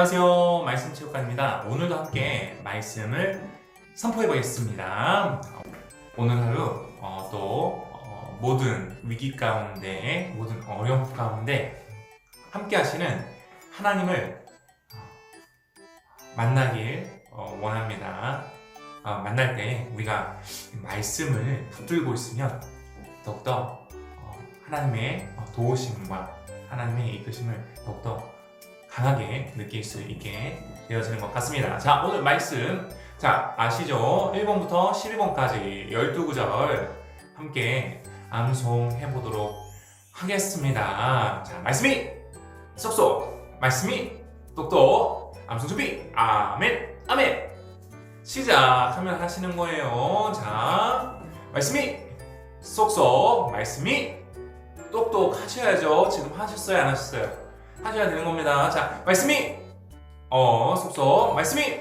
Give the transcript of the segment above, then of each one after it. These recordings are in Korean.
안녕하세요. 말씀 체육관입니다. 오늘도 함께 말씀을 선포해 보겠습니다. 오늘 하루 어, 또 어, 모든 위기 가운데, 모든 어려움 가운데 함께 하시는 하나님을 어, 만나길 어, 원합니다. 어, 만날 때 우리가 말씀을 붙들고 있으면 더욱더 어, 하나님의 어, 도우심과 하나님의 이끄심을 더욱더 강하게 느낄 수 있게 되어지는 것 같습니다. 자, 오늘 말씀. 자, 아시죠? 1번부터 12번까지 12구절 함께 암송해 보도록 하겠습니다. 자, 말씀이 쏙쏙, 말씀이 똑똑, 암송 준비, 아멘, 아멘. 시작하면 하시는 거예요. 자, 말씀이 쏙쏙, 말씀이 똑똑 하셔야죠. 지금 하셨어요, 안 하셨어요? 하셔야 되는 겁니다. 자, 말씀이 어 속속 말씀이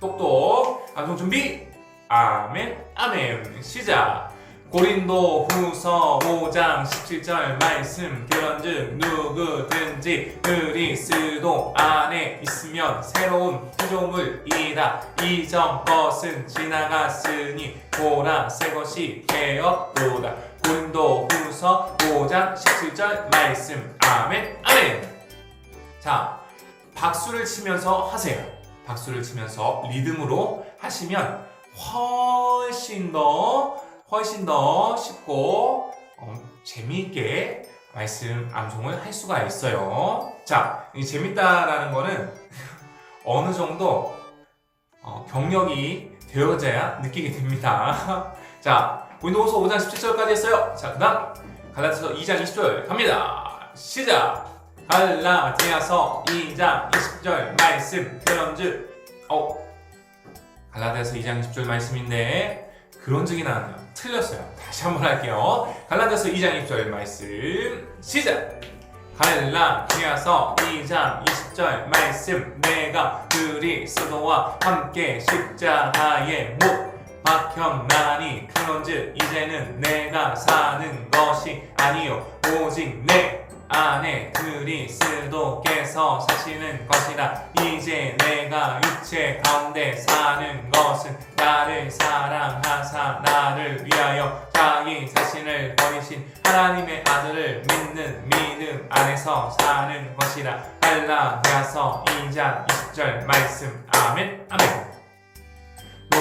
똑똑. 암송 준비. 아멘. 아멘. 시작. 고린도 후서 5장 17절 말씀 그런즉 누구든지 그리스도 안에 있으면 새로운 피조물이다. 이전 것은 지나갔으니 보라 새 것이 되었도다. 고린도 후서 5장 17절 말씀. 아멘. 아멘 자, 박수를 치면서 하세요. 박수를 치면서 리듬으로 하시면 훨씬 더 훨씬 더 쉽고 어, 재미있게 말씀 암송을 할 수가 있어요. 자, 이 재밌다라는 거는 어느 정도 어, 경력이 되어져야 느끼게 됩니다. 자, 윈도우서 5장 17절까지 했어요. 자, 그다음 갈라디아서 2장 20절 갑니다. 시작. 갈라디아서 2장 20절 말씀 그런즉 어? 갈라디아서 2장 20절 말씀인데 그런즉이 나왔네요. 틀렸어요. 다시 한번 할게요. 갈라디아서 2장 20절 말씀 시작! 갈라디아서 2장 20절 말씀 내가 그리스도와 함께 십자가에 못 박혔나니 그런즉 이제는 내가 사는 것이 아니요 오직 내 안에 그리스도께서 사시는 것이다. 이제 내가 육체 가운데 사는 것은 나를 사랑하사 나를 위하여 자기 자신을 버리신 하나님의 아들을 믿는 믿음 안에서 사는 것이다. 갈라디아서 2장 20절 말씀 아멘 아멘.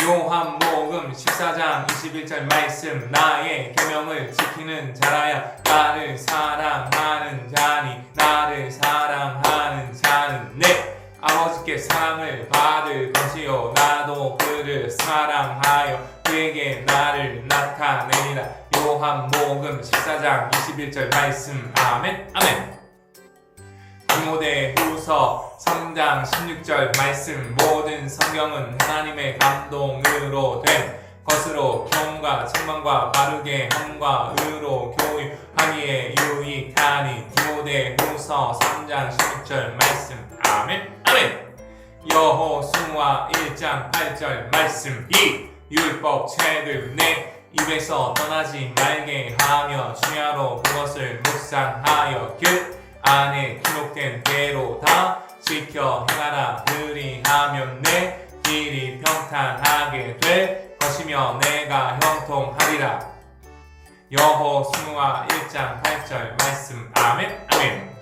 요한복음 14장 21절 말씀 나의 계명을 지키는 자라야 나를 사랑하는 자니 나를 사랑하는 자는 내. 아버지께 사랑을 받을 것이요 나도 그를 사랑하여 그에게 나를 나타내리라. 요한복음 14장 21절 말씀. 아멘 아멘. 디모데 후서 3장 16절 말씀 모든 성경은 하나님의 감동으로 된 것으로 경과 책망과 바르게 함과 의로 교육하기에 유익하니 디모데 후서 3장 16절 말씀. 아멘. 아멘. 여호수아 1장 8절 말씀. 이 율법 책을 내 입에서 떠나지 말게 하며 주야로 그것을 묵상하여 그 안에 기록된 대로 다 지켜 행하라. 그리하면 내 길이 평탄하게 될 것이며 내가 형통하리라. 여호수아 1장 8절 말씀. 아멘 아멘.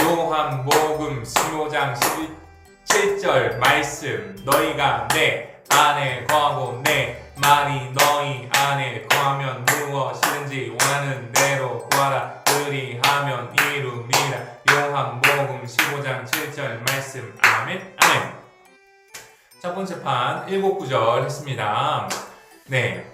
요한복음 15장 17절 말씀. 너희가 내 안에 거하고 내 말이 너희 안에 거하면 무엇이든지 원하는 대로 구하라 그리하면 이루리라 요한복음 15장 7절 말씀. 아멘. 아멘. 첫 번째 판 일곱 구절 했습니다. 네.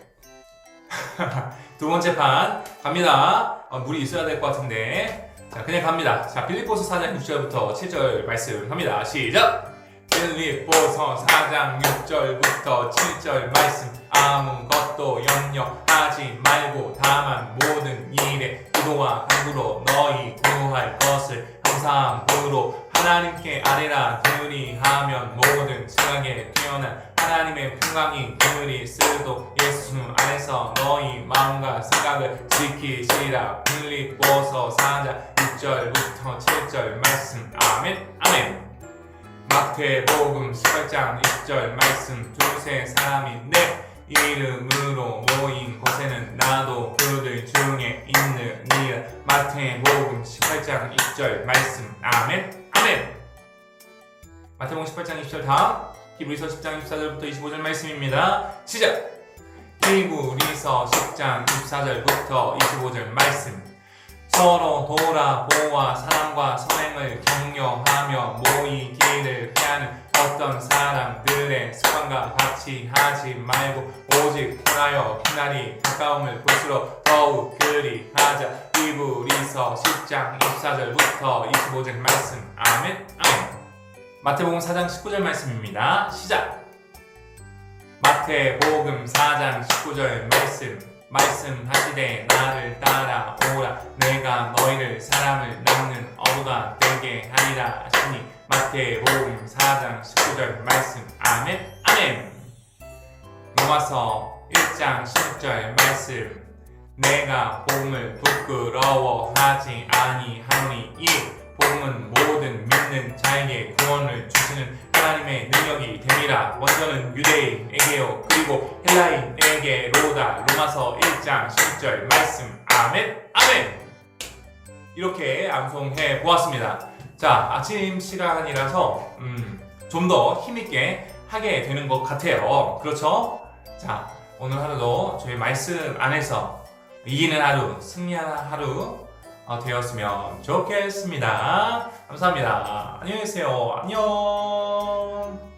두 번째 판 갑니다. 어, 물이 있어야 될 것 같은데. 자 그냥 갑니다. 자 빌리포스 4장 6절부터 7절 말씀 갑니다. 시작 빌립보서 4장 6절부터 7절 말씀 아무것도 염려하지 말고 다만 모든 일에 기도와 간구로 너희 구할 것을 항상으로 하나님께 아뢰라. 그리 하면 모든 생각에 뛰어난 하나님의 평강이 그리스도 예수 안에서 너희 마음과 생각을 지키시라. 빌립보서 4장 6절부터 7절 말씀. 아멘. 아멘 마태복음 18장 20절 말씀 두세 사람이 내 이름으로 모인 곳에는 나도 그들 중에 있느니라 마태복음 18장 20절 말씀. 아멘. 아멘. 마태복음 18장 20절 다음 히브리서 10장 24절부터 25절 말씀입니다. 시작. 히브리서 10장 24절부터 25절 말씀 서로 돌아보아 사랑과 선행을 격려하며 모이기를 피하는 어떤 사람들의 습관과 같이 하지 말고 오직 행하여 그날이 가까움을 볼수록 더욱 그리 하자. 이브리서 10장 24절부터 25절 말씀. 아멘. 아멘. 마태복음 4장 19절 말씀입니다. 시작. 마태복음 4장 19절 말씀 말씀하시되 나를 따라오라. 내가 너희를 사람을 낳는 어부가 되게 하리라 하시니 마태복음 4장 19절 말씀. 아멘. 아멘. 로마서 1장 10절 말씀. 내가 복음을 부끄러워하지 아니하노니 이 복음은 모든 믿는 자에게 구원을 주시는 하나님의 능력이 됨이라. 원전은 유대인에게요. 그리고 헬라인에게로다 로마서 1장 10절 말씀. 아멘 아멘. 이렇게 암송해 보았습니다. 자 아침 시간이라서 음, 좀 더 힘있게 하게 되는 것 같아요. 그렇죠? 자 오늘 하루도 저희 말씀 안에서 이기는 하루 승리하는 하루 어, 되었으면 좋겠습니다. 감사합니다. 안녕히 계세요. 안녕